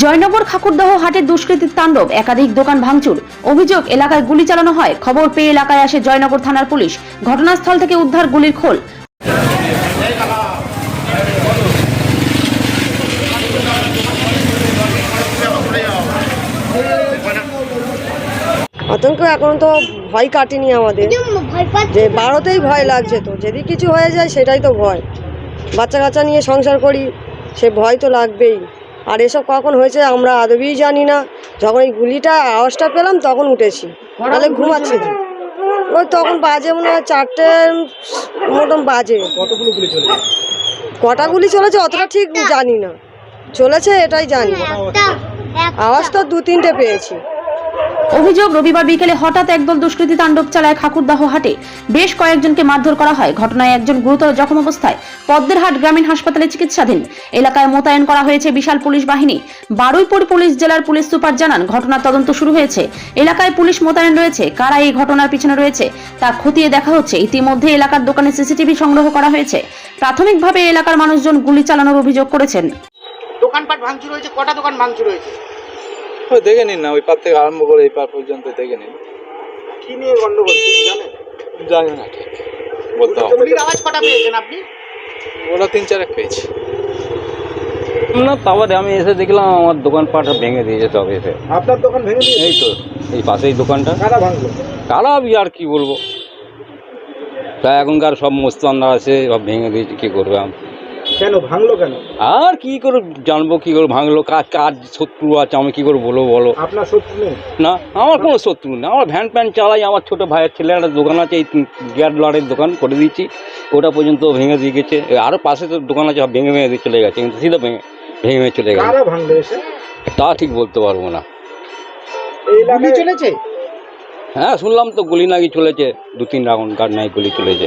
জয়নগর খাকুরদহ হাটের দুষ্কৃতীর তাণ্ডব, একাধিক দোকান ভাঙচুর। অভিযোগ, এলাকায় গুলি চালানো হয়। খবর পেয়ে এলাকায় আসে জয়নগর থানার পুলিশ। ঘটনাস্থল থেকে উদ্ধার গুলির খোল। আতঙ্ক এখন তো ভয় কাটেনি আমাদের। যে বারোতেই ভয় লাগছে তো, যদি কিছু হয়ে যায় সেটাই তো ভয়। বাচ্চা কাচ্চা নিয়ে সংসার করি, সে ভয় তো লাগবেই। আর এসব কখন হয়েছে আমরা আদবেই জানি না। যখন এই গুলিটা আওয়াজটা পেলাম তখন উঠেছি। তাহলে ঘুমাচ্ছি ওই তখন বাজে মনে হয় চারটে মতন বাজে। কতগুলো গুলি চলেছে কটা গুলি চলেছে অতটা ঠিক জানি না। চলেছে এটাই জানি। আওয়াজ তো দু তিনটে পেয়েছি। অভিযোগ, রবিবার বিকেলে হঠাৎ একদল দুষ্কৃতী তাণ্ডব চালায় খাকুরদাহ হাটে। বেশ কয়েকজনকে মারধর করা হয়। ঘটনায় একজন গুরুতর জখম অবস্থায় পদ্মেরহাট গ্রামীণ হাসপাতালে চিকিৎসাধীন। এলাকায় মোতায়েন করা হয়েছে বিশাল পুলিশ বাহিনী। বারুইপুর পুলিশ জেলার পুলিশ সুপার জানান, ঘটনার তদন্ত শুরু হয়েছে। এলাকায় পুলিশ মোতায়েন রয়েছে। কারা এই ঘটনার পিছনে রয়েছে, তা খতিয়ে দেখা হচ্ছে। ইতিমধ্যে এলাকার দোকানে সিসিটিভি সংগ্রহ করা হয়েছে। প্রাথমিকভাবে এলাকার মানুষজন গুলি চালানোর অভিযোগ করেছেন। দোকানপাট ভাঙচুর হয়েছে, কটা দোকান ভাঙচুর হয়েছে? ওই দেখে নিন না ওই পার থেকে আরম্ভ করে এই পার পর্যন্ত দেখে নিন। কি নিয়ে গন্ডগোল জানেন? জানি না ঠিক বলতে হবে। গুলির আওয়াজ কটা পেয়েছেন আপনি? ওরা তিন চারেক পেয়েছি। না তারপরে আমি এসে দেখলাম আমার দোকানপাট ভেঙে দিয়েছে সব এসে। আপনার দোকান ভেঙে দিয়ে এই তো এই পাশেই দোকানটা। কারা ভাঙলো? কারা আর কি বলব? তা এখনকার সব মোস্তানরা আছে সব ভেঙে দিয়েছে কী করবে আমি কেন ভাঙলো কেন? আর কি করে জানব কি করে ভাঙলো কাজ কাজ শত্রু আছে আমি কি করে বলব বলো? আপনার শত্রু নেই? না আমার কোনো শত্রু নেই। আমার ভ্যান প্যান চালাই আমার ছোটো ভাইয়ের ছেলে একটা দোকান আছে এই গ্যাস লাড়ের দোকান করে দিয়েছি। ওটা পর্যন্ত ভেঙে দিয়ে গেছে। আরও পাশে তো দোকান আছে সব ভেঙে ভেঙে দিয়ে চলে গেছে কিন্তু সিধা ভেঙে ভেঙে ভেঙে চলে গেছে। কারা এসে? তা ঠিক বলতে পারব না। এই চলেছে? হ্যাঁ শুনলাম তো গুলি নাকি চলেছে দু তিন রাউন্ড গাড় নাই গুলি চলেছে।